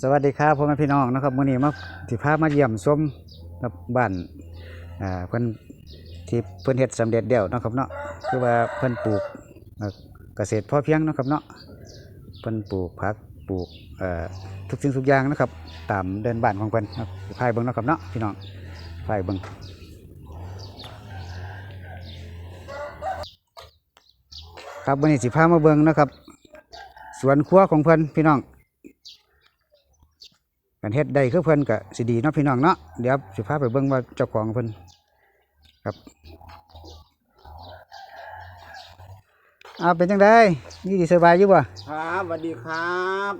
สวัสดีครับพ่อแม่พี่น้องนะครับมื้อนี้มาสิพามาเยี่ยมชมกับบ้านอ่าเพิ่นที่เพิ่นเฮ็ดสำเร็จแล้วนะครับเนาะคือว่าเพิ่นปลูกเกษตรพอเพียงนะครับเนาะเพิ่นปลูกผักปลูกเอ่อทุกสิ่งทุกอย่างนะครับ ตามเดินบ้านของเพิ่นครับพายเบิ่งนะครับเนาะพี่น้องพายเบิ่งครับวันนี้สิพามาเบิ่งนะครับ สวนครัวของเพิ่นพี่น้อง กันเฮ็ดได้คือเพิ่นก็สิดีเนาะพี่น้องเนาะเดี๋ยวสิพาไปเบิ่งว่าเจ้าของเพิ่นครับอ่าเป็นจังไดนี่ดีสบายอยู่บ่ครับสวัสดีครับ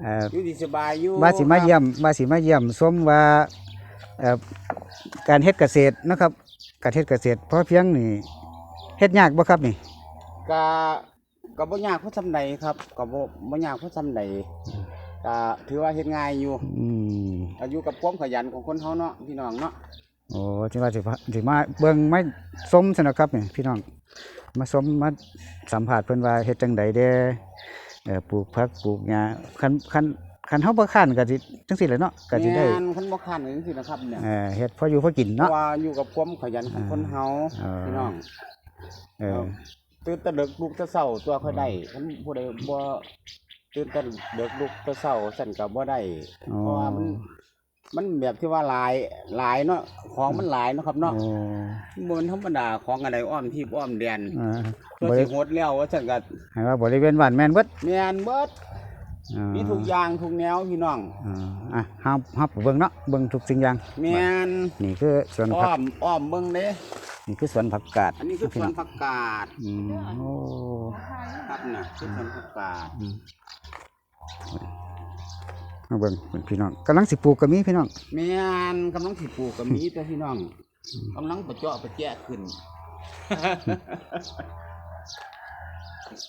เอ่ออยู่ดีสบายอยู่มาสิมาเยี่ยมมาสิมาเยี่ยมชมว่าเอ่อการเฮ็ดเกษตรเนาะครับ การเฮ็ดเกษตรพอเพียงนี่เฮ็ดยากบ่ครับนี่กะก็บ่ยากเพราะซำใดครับก็บ่บ่ยากเพราะซำใด ก็ถือว่าเฮ็ดง่ายอยู่อืมอายุกับความขยันของคนเฮาเนาะพี่น้องเนาะโอ้ที่ว่าสิพาสิมาเบิ่งมาชมซั่นเนาะครับนี่พี่น้อง มาชมมาสัมภาษณ์เพิ่นว่าเฮ็ดจังใดเด้เอ่อปลูกผักปลูกหญ้าคันคันคันเฮาบ่ค้านก็สิจังซี่แหละเนาะก็สิได้งานคันบ่คันจังซี่นะครับเนี่ยเอ่อเฮ็ดพออยู่พอกินเพเนาะ ราะว่าอยู่กับความขยันของคนเฮาอ่าพี่น้อง เออ ตื่นแต่ดึกลุกแต่เช้าตัวค่อยได้คันผู้ใดบ่ ตื่นแต่ดึกลุกแต่เช้าสั่นก็บ่ได้อ๋อ เพราะว่ามันมันแบบที่ว่าหลายหลายเนาะของมันหลายเนาะครับเนาะโอ้บนธรรมดาของอะไรอ้อมที่อ้อมแดนอ่าตัวบสิริโหดแล้วว่าฉันก็ให้ว่าบริเวณบ้านแม่นเบิดแมนเบิดอ่ามีทุกอย่างทุกแนวพี่น้องอ่าอะเฮาเฮาไปเบิ่งเนาะเบิ่งทุกสิ่งอย่าง แมนนี่คือสวนอ้ผัอกมอ้อมเบิ่งเด้นี่คือสวนผักกาดอันนี้คือสพี่วนน้องผักกาดอืมโอ้ ครับน่ะคือสวนผักกาดอืมมาเบิ่งพี่น้องกำลังสิปลูกก็มีพี่น้องแมนกำลังสิปลูกกับมีตัวพี่น้องกำลังประเจาะประแจะขึ้น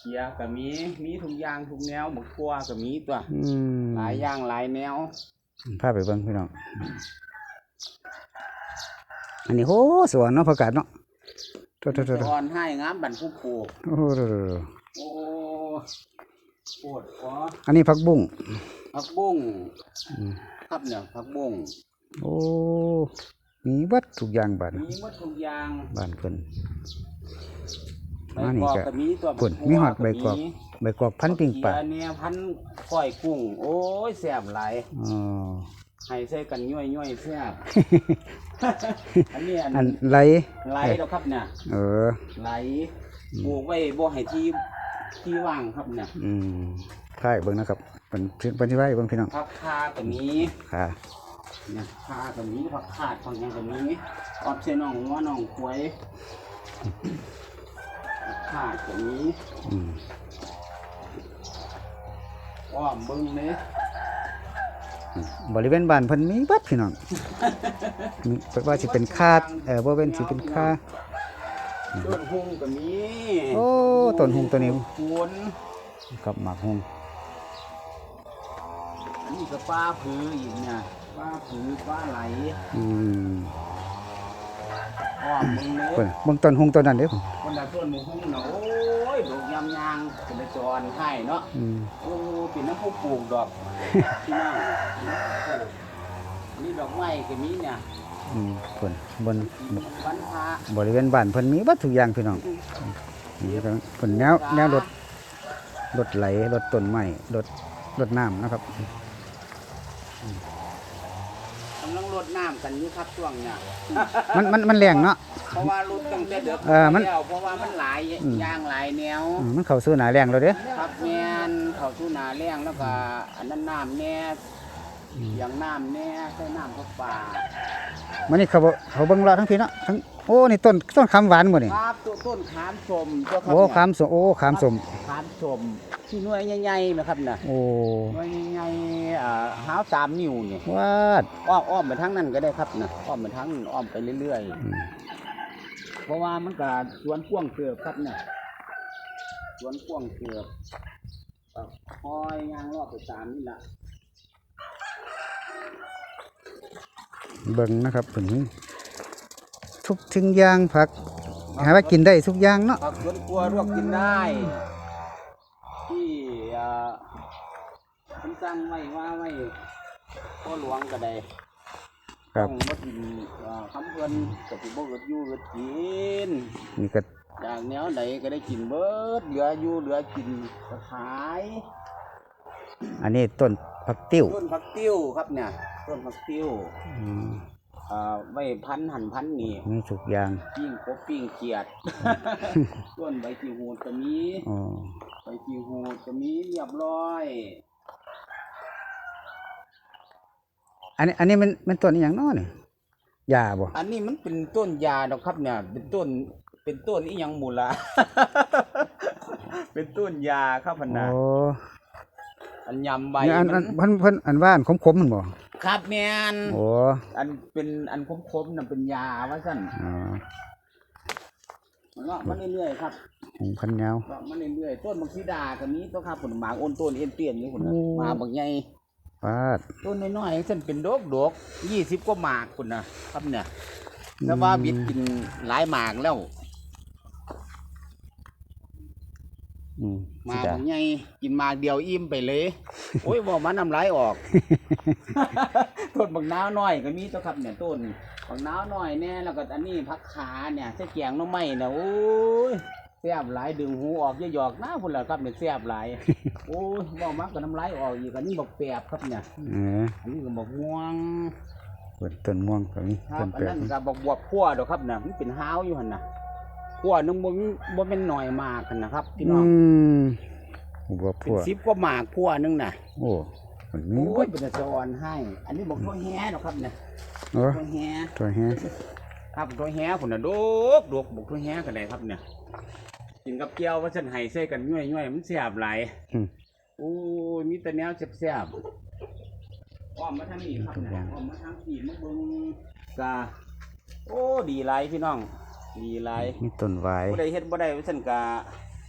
เกียร์ก็มีมีทุกอย่างทุกแนวหมกกัวก็มีตัวอืมหลายอย่างหลายแนวพาไปเบิ่งพี่น้องอันนี้โหสวนเนาะผักกาดเนาะโตๆสอนให้งามบันผู้ปลูกๆโอ้โหโอ้ ปวดคออันนี้ผักบุ้งผักบุ้งอืมครับเนี่ยผักบุ้งโอ้มีเบัดทุกอย่างบ้านมีหมดทุกอย่างบ้านเพิ่นใบอันนี้กอกก็ก็มีตัวปุ่นมีหอดใบกอกใบกอกพันปิ้งปลาเขียเนี่ยพันก้อยกุ้ง โอ้ยแซ่บหลายอ๋อให้ใส่กันย่อยย่อยๆแซ่บอันนี้อันอันไหลไหลแล้วครับเนี่ยเออไหลปลูกไว้บ่ให้ที่ ที่ว่างครับเนี่ยอืมค่ายเบิ่งนะครับเป็นเป็นที่ไว้เบิ่งพี่น้องผักคาก็มีค่ะเนี่ยคาก็มีผักขาดผักหยังก็มีออบเสน้องหัวน้องควยผักขาดก็มีอืมอ้อมเบิ่งเลยบริเวณบ้านเพิ่นมีเบัดพี่น้องมีเพิ่นว่าสิเป็นคาดเออบ่เป็นสิเป็นคาต้นหุงก็มีโอ้ ต้นหุงตัวนี้คูนกับหมากฮงอันนี้ก็ปลาผืออีกเนี่ยปลาผือปลาไหลอืมอ้อมเบิ่งเลยเพิ่นเบิ่งต้นฮงต้นนั้นเด้อผมคนละต้นหมูหุงเนาะโอ้ยดอกยำยางเป็นจอนให้เนาะอืมโอ้เป็นน้ำผู้ปลูกดอกพี่น้องนี่ดอกไม้ก็มีเนี่ยอืมเพิ่นบน วันพระ บริเวณบ้านเพิ่นมีเบัดทุกอย่างพี่น้อง นี่ก็เพิ่นแนวแนวรถรถไหลรถต้นไม้รถรถน้ำนะครับกำลังรดน้ำกันอยู่ครับช่วงเนี่ยมันมันมันแรงเนาะ เพราะว่ารถตั้งแต่เด็กเออมัน แล้วเพราะว่ามันหลายอืมอย่างหลายแนว อืมมันเข้าสู่หน้าแรงแล้วเด้อ ครับแม่นเขาสู้นาแรงแล้วก็อันนั้นน้ำแน่อย่างน้ำแน่ใส่น้ำเข้าป่ามันนี่เขาบ่เขาเบิ่งรอทั้งพี่เนาะทั้ง โอ้นี่ต้นต้นคำหวานหมดนี่ครับตัวต้นขามสมตัวครับโอ้เนี่ยคำสมโอ้คำสมขามสมที่หน่วยใหญ่ๆนะครับน่ะโอ้หน่วยใหญ่ๆอ่าหาวสามนิ้วเนี่ยวาดอ้อมอ้อมไปทางนั้นก็ได้ครับนะอ้อมไปทางนั้นอ้อมไปเรื่อยอืมๆเพราะว่ามันก็สวนกว้างเกือบครับเนี่ยสวนกว้างเกือบก็คอยยางรอบไปตามนี่แหละเบิ่งนะครับเพิ่นมี ทุกทิ้งอย่างผัก หาว่ากินได้ทุกอย่างเนาะผักสวนครัวลวกกินได้ ที่อ่ามันสร้างไว้ว่าไว้พ่อหลวงก็ได้ครับต้องมากินอ่าคำเพิ่นก็สิบ่เกิดอยู่เกิดกินนี่ก็จากแนวไหนก็ได้กินเบิดเหลืออยู่เหลือกินก็ขายอันนี้ต้นผักติ้วต้นผักติ้วครับเนี่ยต้นผักติ้วอืม อ่าไว้พันหั่นพันนี่มีทุกอย่างปิ้งกบปิ้งเขียดต้นใบจีหูดก็มีอ๋อใบจีหูดก็มีเรียบร้อยอันนี้ อันนี้มันมันต้นอหย่างเน้อนี่ยาบ่อันนี้มันเป็นต้นยาดอกครับเนี่ย เป็นต้นเป็นต้นอีหยังหมูละ เป็นต้นยาครับพันโอ้นะอันยำใบเนี่ยอันอัมันนเพิ่นเพิ่นอันว่าอันขมๆมันบ่ ครับแมนโอ้อันเป็นอันคมๆน่ะเป็นยาว่าสั่นอ๋อมันก็มาเรื่อยๆครับหงพันยาวก็มาเรื่อยๆต้นบางสีดาก็มีต้นครับผลหมากอ้นต้นเอ็นเตียนนี่ผลนะโอ้หมากบางใหญ่ปาดต้นน้อยๆฉันเป็นดอกดอกยี่สิบกว่าหมากคุณนะครับเนี่ยแต่ว่าบิดกินหลายหมากแล้วอืมหสิมากดาบางใหญ่กินหมากเดียวอิ่มไปเลย โอ้ยบอกมันน้ำลายออก ต้นบางนาวน้อยก็มีตัวครับเนี่ยต้นบางนาวน้อยแน่แล้วก็อันนี้พักขาเนี่ยใส่แกงหน้องไม้เนี่ยโอ้ยแซ่บหลายดึงหูออกอย่าหยอกหน้าพุ่นละครับเนี่ยแซ่บหลายโอ้ยบอกมักก็น้ำลายออกอีกอันนี้บอกแปบครับเนี่ยเอออันนี้ก็บอกง่วงเปิดต้นม่วงก็มีครัต้บนอันแปลกนั้นก็บอกบวบพั่วดอกครับเนี่ยมันเป็นห้าวอยู่หันนะพั่วหนึงบ่มีบ่เป็นหน่อยมากกันนะครับพี่น้องอืมบัวเป็พันวสิบกว่าหมากพั่วหนึงน่ะ โอ้มันมี โอ้ยเป็นตะจอนให้ อันนี้บอกตัวแห่ดอกครับเนี่ยโอ้ตัวแห่ตัวแฮะครับตัวแห่พุ่นน่ะโดกโดกบอกตัวแห่กันได้ครับเนี่ยกินกับเกี๊ยวว่าฉันให้ใส่กันย่อยๆมันแซ่บหลายอืมโอ้ยมีแต่แนวแซ่บๆอ้อมมาทางนี้ครับเนี่ยอ้อมมาทางนี้มาเบิ่งกาโอ้ดีหลายพี่น้อง ดีหลายมีต้นไว้บ่ได้เฮ็ดบ่ได้ว่าซั่นก็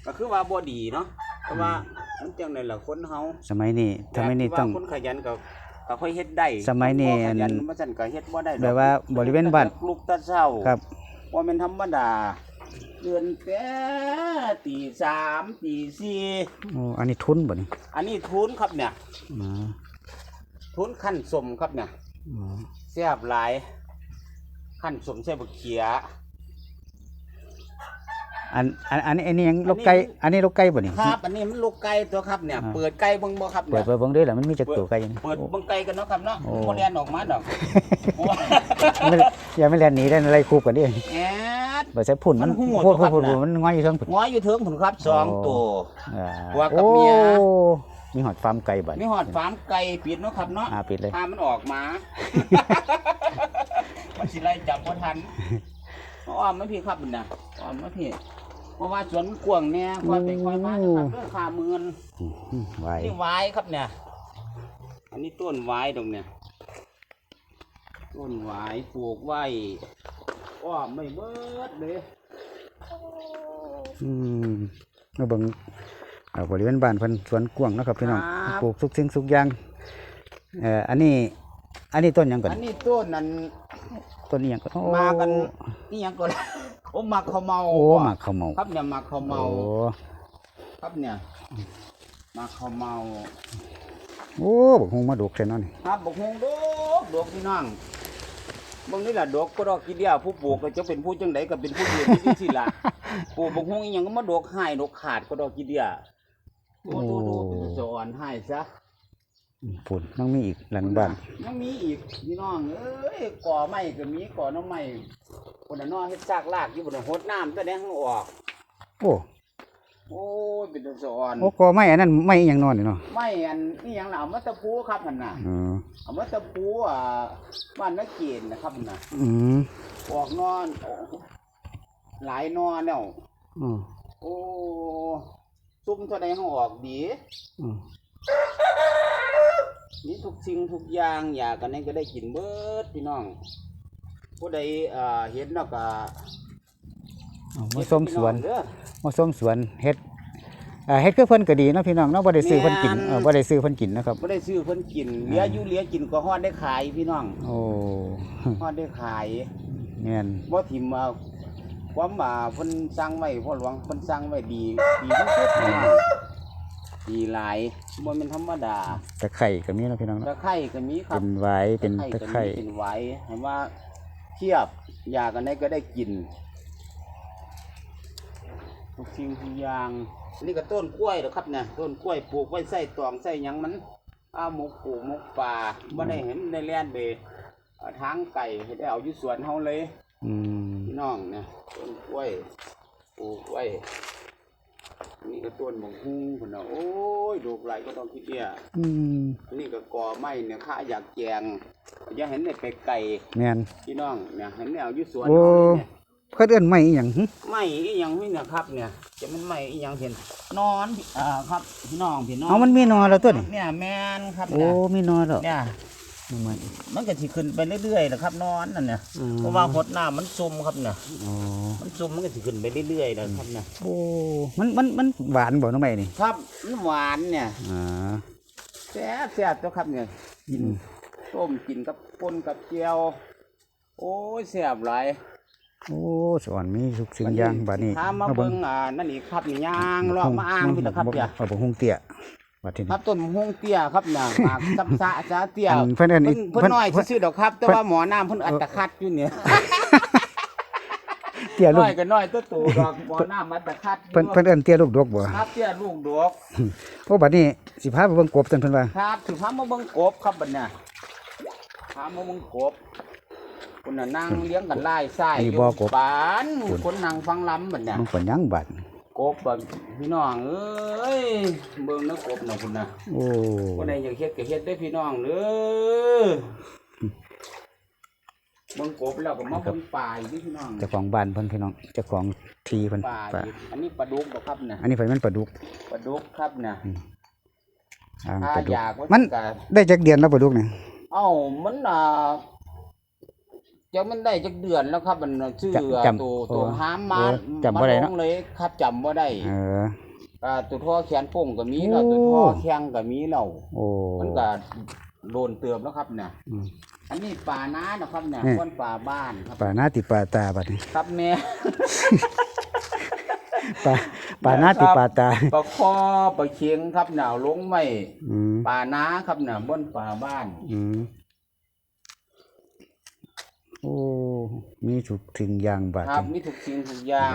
ก็คือว่าบ่ดีเนาะ แต่ว่าอันจังได๋ล่ะคนเฮาสมัยนี้สมัยนี้ต้องว่าคนขยันก็ก็ค่อยเฮ็ดได้สมัยนี้บ่ขยันว่าซั่นก็เฮ็ดบ่ได้ดอกแบบว่าบริเวณบ้านลูกตาเช้าครับว่าแม่นธรรมดาเดือนแต่ตีสามตีสี่โอ้อันนี้ทุนบ่นี่อันนี้ทุนครับเนี่ยอ๋อทุนขั้นสมครับเนี่ยอ๋อแซ่บหลายขั้นสมใส่บักเขีย อันอันอันนี้อันนี้ยังลูกไก่อันนี้ลูกไก่บ่นี่ ครับอันนี้มันลูกไก่ตัวครับเนี่ยอ่า เปิดไก่เบิ่งบ่ครับเปิเนี่ดย เปิดเบิ่งด้วยล่ะมันมีจักตัวไก่อยู่นี่ เปิดเบิ่งไก่กันเนาะครับเนาะโอ้ บ่เรียนออกมาดอกโอ้ไม่อย่าไม่เล่นหนีได้อะไรคูบกันดิแอด บ่ใช่พุ่นมันมันหูหมดพูดตัวพูดครับพูดน่ะมันง่อยอยู่เทั้งพุ่น ง้อยอยู่เถิงผมครับสองโอ้ ตัว อ่าผัวกับเมีย โอ้มีหอดฟาร์มไก่บัดมีหอดฟาร์มไก่ปิดเนาะครับเนาะอ่าปิดเลยถ้ามันออกมา มันสิไล่จับบ่ทันอ้อมมาพี่ครับน่ะอ้อมมาพี่ เพราะว่าสวนกว้างแน่ควายไปควายมานะครับเรื่องขาเมือนอืมไว้นี่ไว้ครับเนี่ย อันนี้ต้นไว้ตรงเนี่ยต้นไว้ปลูกไว้อ้อมไม่เบิดเลยอืมมาเบิ่งอ่าบริเวณบ้านเพิ่นสวนกว้างเนาะครับพี่น้องปลูกทุกสิ่งทุกอย่างเอ่ออันนี้อันนี้ต้นหยังก่อนอันนี้ต้นนั้นต้นนี้หยังก่อนโอ้มากันนี่ยังก่อน โอ้หมักข้าวเมาโอ้หมากข้าวเมาครับเนี่ยหมักข้าวเมาโอ้ครับเนี่ยหมักข้าวเมา โอ้บักฮงมาดกแท้เนาะนี่ครับบกฮงดกดกพี่น้องบางนี่แหละดกก็ดอกกี่เดียวผู้ปลูกก็จะเป็นผู้จังไดก็เป็นผู้เรียนที่นี่สิล่ะปลูกบกฮงอีหยังก็มาดกหายดกขาดก็ดอกกี่เดียวโอ้โหดูเป็นสอนให้ซะ ฝุ่นต้องมีอีกหลังบ้านยังมีอีกพี่น้องเอ้ยก่อไม้ก็มีก่อน้ำไม้คนน่ะเนอเฮ็ดซากลากอยู่บนหดน้ำแต่แดงข้างออก โอ้โอ้ยเป็นสอนโอ้กอไม้อันนั้นไม้อหยังนอนนี่เนาะไม่อันนี่ยังล่ะเอามาตะพูครับนั่นน่ะอ๋อเอามาตะพูอ่าบ้านนักเกียนนะครับนั่นน่ะอืมออกนอนโอ้หลายนอนแล้วอ๋อโอ้ซุ่มเท่าใดเขาออกดีอ๋อ นี่ทุกสิ่งทุกอย่างอยากกันนี้ก็ได้กินเบิดพี่น้องผู้ใดอ่าเห็นแล้วก็เอามาส้มสวนเด้อ มาส้มสวนเฮ็ดอ่าเฮ็ดคือเพิ่นก็ดีเนาะพี่น้องเนาะบ่ได้ซื้อเพิ่นกินแม่น เออบ่ได้ซื้อเพิ่นกินนะครับ บ่ได้ซื้อเพิ่นกินเหลืออยู่เหลือกินก็ฮอดได้ขายพี่น้องโอ้ฮอดได้ขายแม่นบ่ถิ่มเอาความว่าเพิ่นสั่งไว้พ่อหลวงเพิ่นสั่งไว้ดีดีที่สุดพี่น้อง ดีหลายบ่แม่นธรรมดาตะไคร่ก็มีเนาะพี่น้องตะเนาะไคร้ก็มีครัเป็บนหวายเป็นตะไคร่ก็มีเป็นไหวให้ว่าเทียบอยากอันไหนก็ได้กินทุกสิ่งทุกอย่างนี่ก็ต้นกล้วยเหรอครับเนี่ยต้นกล้วยปลูกไว้ใส่ตองใส่หยังมันอ้าหมกปลูกหมกป่าบ่ได้เห็นในแลนเบทางไก่ให้ได้เอาอยู่สวนเฮาเลย อืมพี่น้องเนี่ยต้นกล้วยปลูกไว้ นี่ก็ต้นบงฮุ้งคนน่ะโอ้ยดอกไหลก็ต้องคิดเนี่ยอืมอันนี่ก็กอไม้เนี่ยข้าอยากแจงอย่าเห็นได้ไปไก่แม่นพี่น้องเนี่ยเห็นแนวอยู่สวนโอ้เอานี่เนี่ย เพิ่นเอิ้นไม้อีหยังหึไม้อีหยังนี่นะครับเนี่ย จะมันไม้อีหยังเห็น นอนอ่าครับพี่น้องพี่น้องเอามันมีหนอแล้วตัวนี่เนี่ยแม่นครับโอ้เนี่ยมีหนอแล้วเนี่ย มันมันก็สิขึ้นไปเรื่อยๆนะครับ นอนนั่นเนี่ยอืม เพราะว่าหดน้ำมันซุ่มครับเนี่ยอ๋อมันซุ่มมันก็สิขึ้นไปเรื่อยๆนะครับเนี่ยโอ้มันมันมันหวานบ่น้องใหม่นี่ครับมันหวานเนี่ยอ่าแซ่บแซ่บเจ้าครับเนี่ยกินอืมต้มกินกับป่นกับเจียวโอ้ยแซ่บหลายโอ้สอนมีทุกสิ่งอย่างบัดนี้ถามมาเบิ่งอ่านั่นอีกครับนี่ย่างเลาะมาอ้างพี่นะครับเดี๋ยวเอาบ่ฮุงเตี้ย บัดทีคนี้รับต้นมะม่วงเตี้ยครับน่ะหมากซับซะจ้าเตี้ยอันเพิ่นเอิ้นอีเพิ่กนเพิ่นน้อยเพิ่น ซื่อๆดอกครับ แต่ว่าหมอน้ำเพิ่นอัตคัดอยู่เนี่ยเตี้ยลูน้กอยก็น้อยตัวโตดอกหมอน้ำอัตคัดอยู่เพิ่นเพิ่นเอิ้นเตี้ยลูกดกบ่ครับเตี้ยลูกดอกโอ้บัดนี้สิพาไปเบิ่งกบซั่นเพิ่นว่าครับถือพามาเบิ่งกบครับบัดเนี่ยพามาเบิ่งกบคนน่ะนั่งเลี้ยงกันไล่ไส้อยู่ปานคนนั่งฟังลำบัดเนี่ยมันก็ยังบัด กบแบบพี่น้องเอ้ยเบิ่งนะกบนะคุณนะโอ้คนใดอยากเฮ็ดก็เฮ็ดได้อพี่น้องเด้อเบิ่งกบแล้วก็มาเบิ่งป่าอีกเด้อพี่น้องเจ้าของบ้านเพิ่นพี่น้องเจ้าของที่เพิ่นป่าป่าอีกอันนี้ปลาดุกบ่ครับน่ะอันนี้เพิ่นมันปลาดุกปลาดุกครับน่ะอ่างถ้าปลาดุอกยากว่ามันจะได้จักเดือนแล้วปลาดุกนี่เอ้ามันน่ะ จะมันได้จักเดือนแล้วครับ มันน่ะชื่อจำตัวตัวหามมาเออจำบ่ได้เนาะมาลงเลยครับจำบ่ได้เอออ่าตัวท่อแขนโป่งก็มีแล้วโอ้ตัวท่อแข้งก็มีแล้วโอ้มันก็โดนเติมแล้วครับเนี่ยอืมอันนี้ป่าน้านะครับเนี่ยนี่คนป่าบ้านครับปลาหน้าติปลาตาบัดนี้ครับแม่ปลาปลาหน้าติปลาตาปลาคอปลาเคียงครับหนาวลงไม่อืมป่าน้าครับเนี่ยบนป่าบ้านอืม โอ้ มีทุกสิ่งอย่างบาดครับนี้มีทุกสิ่งทุกอย่าง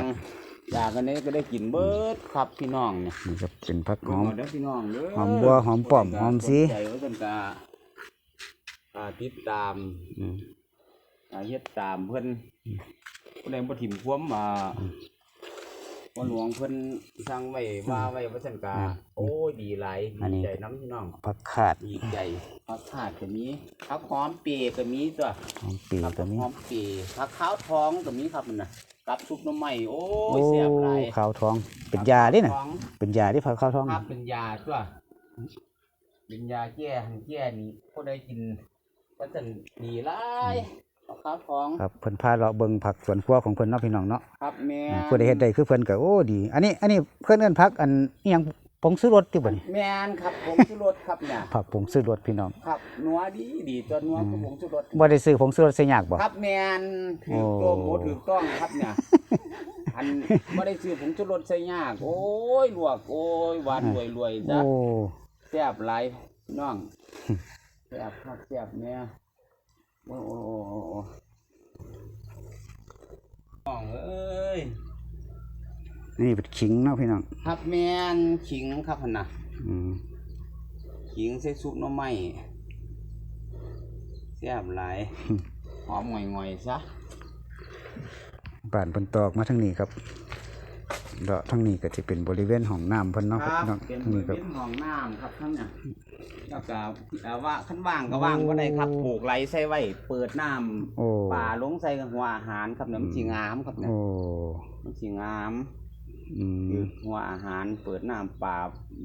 อยากอันนี้ก็ได้กินเบิดครับพี่น้องเนี่ยนี่ก็เป็นผักหหออมมเด้อพี่น้องเด้อหอมบัวหอมป้อมหอมสี ใจไว้เป็นกาอ่าติดตามอืม อ่าเฮ็ดตามเพิ่นผู้ใดบ่ถิ่มความอ่า พ่อหลวงเพิ่นสร้างไว้ว่าไว้ว่าซั่นกาโอ้ยดีหลายดีใจน้ำพี่น้องผักขาดดีใจผักขาดก็มีผักหอมเปียก็มีตัวหอมปีผักก็มีหอมเปียผักขาวทองก็มีครับมันน่ะกับซุปหน้ำใหม่โอ้โอ้ยแซ่บหลายขาวทอง เป็นยาเดิน่ะผักขวทองเป็นยาที่ผักขาวทอง ครับเป็นยาตัวเป็นยาแก้หันแก้นี่ผู้ใดกินก็จะดีหลาย ผักขาวทองครับเพิ่นพาเราะเบิ่งผักสวนครัวของเพิ่นเนาะพี่น้องเนาะครับแม่ผู้ใดเฮ็ดได้คือเพิ่นก็โอ้ดี อันนี้อันนี้เพิ่นเอิ้นผักอันอิหยังผงซื้อรสติบ่นี่แม่นครับผงชูรสครับเนี่ยผักผงซื้อรสพี่น้องครับนัวดีดีตัวนัวคือผงชูรสบ่ได้ซื้อผงซื้อรสใส่ยากบ่ครับแม่นถือโตโมถือต้องครับเนี่ยอันไม่ได้ซื้อผงชูรสใส่ยากโอ้ยลวกโอ้ยหวานรวยรวยๆโอ้จ้ะแซ่บหลายพี่น้องแซ่บครับแซ่บเนี่ยโอ้โอ้โอ้โอ้โอ้ น้องเอ้ยนี่เป็นขิงเนาะพี่น้องครับแม่นขิงครับหั่นนะอืมขิงใส่ซุปหน่อไม้แซ่บหลายหอมหง่อยๆซะ บ้านเพิ่นตอกมาทางนี้ครับ เลาะทางนี้ก็สิเป็นบริเวณห้องน้ำเพิ่นเนาะครับพี่น้องเป็นทางนี้ก็ เป็นห้องน้ำครับทั้งเนี่ยแล้วก็เอ่อว่าขั้นว่างก็ว่างก็ได้ครับ ปลูกไรใส่ไว้ เปิดน้โอ้ำป่าลงใส่กับหัวอาหารครับเนี่ยมันสีงามครับเนี่ยโอ้มันสีงาม อืคือมหัวอาหารเปิดน้ำป่า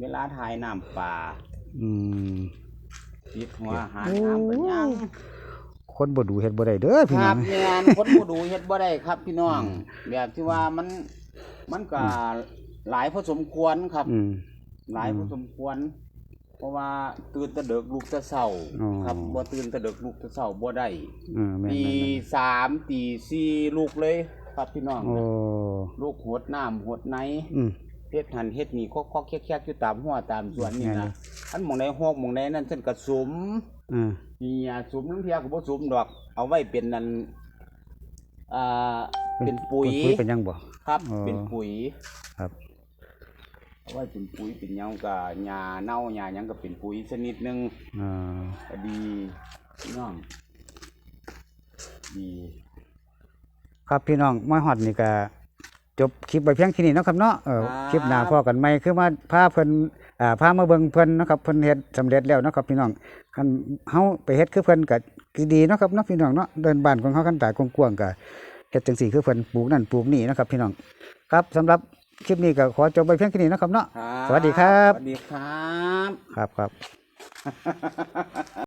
เวลาทายน้ำป่าอืมปิดหัวอาหารโอ้น้ำเป็นยังคนบ่ดูเฮ็ดบ่ได้เด้อพี่คน้อรังบงานคนผู้ดูเฮ็ดบ่ได้ครับพี่น้อง แบบที่ว่ามัน มันก็หลายพอสมควรครับ อืม หลายพอสมควร เพราะว่าตื่นแตะเดึกลูกแตะเช้าอ๋อ ครับบ่ตื่นแตะเดึกลูกแตะเช้าบ่ได้เออแม่นตีแม่นแม่นสามตีสี่ลูกเลย ครับพี่น้องโอ้ลูกหดน้ำหดไหน อืมแเฮ็ดหันเฮ็ดนี่คอกๆแคกๆอยู่ตามหัวตามสวนนี่แม่นนะอันหมองใดฮอกหมองใดนั่นฉันก็สุมอืมนี่อะสุมน้ำเทียก็บ่สุมดอก เอาไว้เป็นนั่นอ่าเป็นปุ๋ยปุ๋ยเป็นหยังบ่ ครับ อ๋อ เป็นปุ๋ยครับ เอาไว้เป็นปุ๋ยเป็นหยังก็หญ้าเน่าหญ้าหยังก็เป็นปุ๋ยชนิดหนึงอ่า ก็ดีพี่น้องดี ครับพี่น้องมาฮอดนี่ก็จบคลิปไปเพียงแค่นี้เนาะครับเนาะเออคลิปหน้าพอกันใหม่คือมาพาเพิ่นอ่าพามาเบิ่งเพิ่นเนาะครับเพิ่นเฮ็ดสำเร็จแล้วเนาะครับพี่น้องคันเฮาไปเฮ็ดคือเพิ่นก็คือดีเนาะครับเนาะพี่น้องเนาะเดินบ้านของเฮาคันตายกว้างๆก็ เฮ็ดจังซี่คือเพิ่นปลูกนั่นปลูกนี่เนาะครับพี่น้องครับสำหรับคลิปนี้ก็ขอจบไปเพียงแค่นี้เนาะครับเนาะ ครับสวัสดีครับ สวัสดีครับ ครับครับ